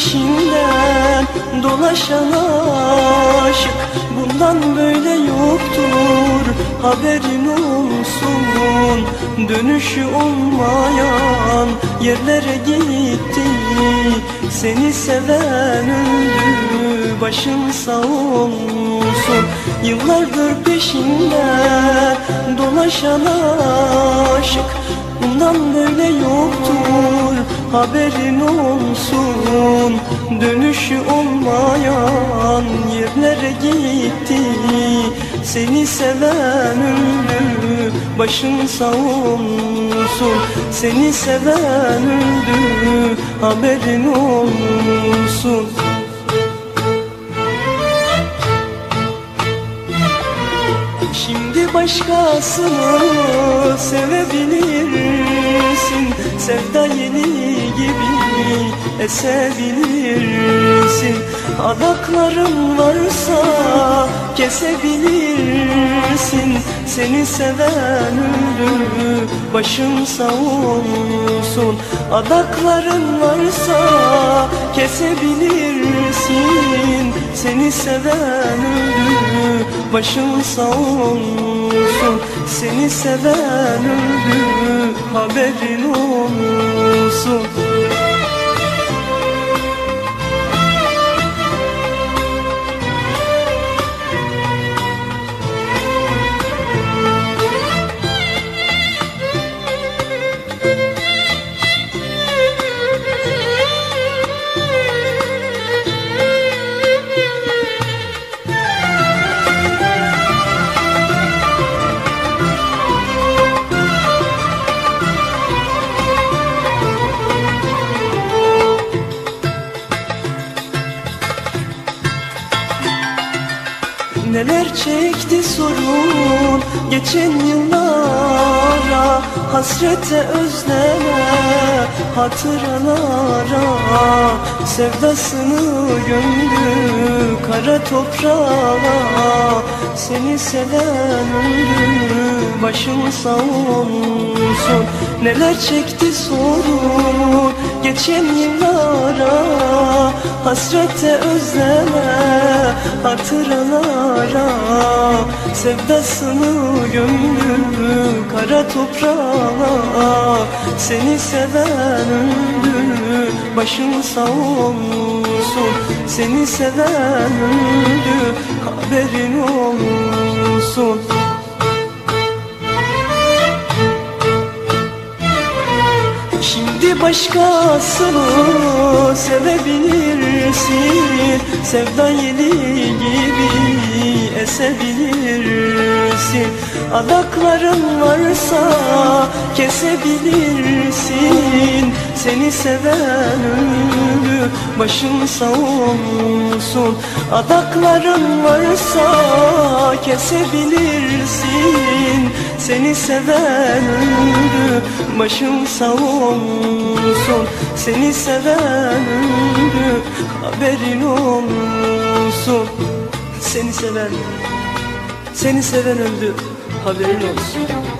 peşinden dolaşan aşık. Bundan böyle yoktur haberin olsun. Dönüşü olmayan yerlere gitti. Seni seven öldü başın sağ olsun. Yıllardır peşinden dolaşan aşık Bundan böyle yoktur haberin olsun. Dönüşü olmayan yerlere gitti. Seni seven öldü başın sağ olsun. Seni seven öldü haberin olsun başkasını sevebilirsin. Sevda yeni gibi esebilirsin. Adakların varsa kesebilirsin. Seni seven öldü başın sağ olsun. Adakların varsa kesebilirsin. Seni seven öldü başın sağ olsun Seni seven öldü haberin olsun Neler çekti sorun geçen yıllara? Hasrete özleme hatıralara. Sevdasını gömdü kara toprağa. Seni seven öldü başın sağ olsun. Neler çekti sorun geçen yıllara Hasrete özleme hatıralara. Sevdasını gömdü kara toprağa Seni seven öldü başın sağ olsun. Seni seven öldü haberin olsun başkasını sevebilirsin. Sevda yeli gibi esebilirsin. Adakların varsa kesebilirsin Seni seven öldü başın sağ olsun. Adakların varsa kesebilirsin. Seni seven öldü başın sağ olsun. Seni seven öldü haberin olsun. Seni seven, seni seven öldü haberin olsun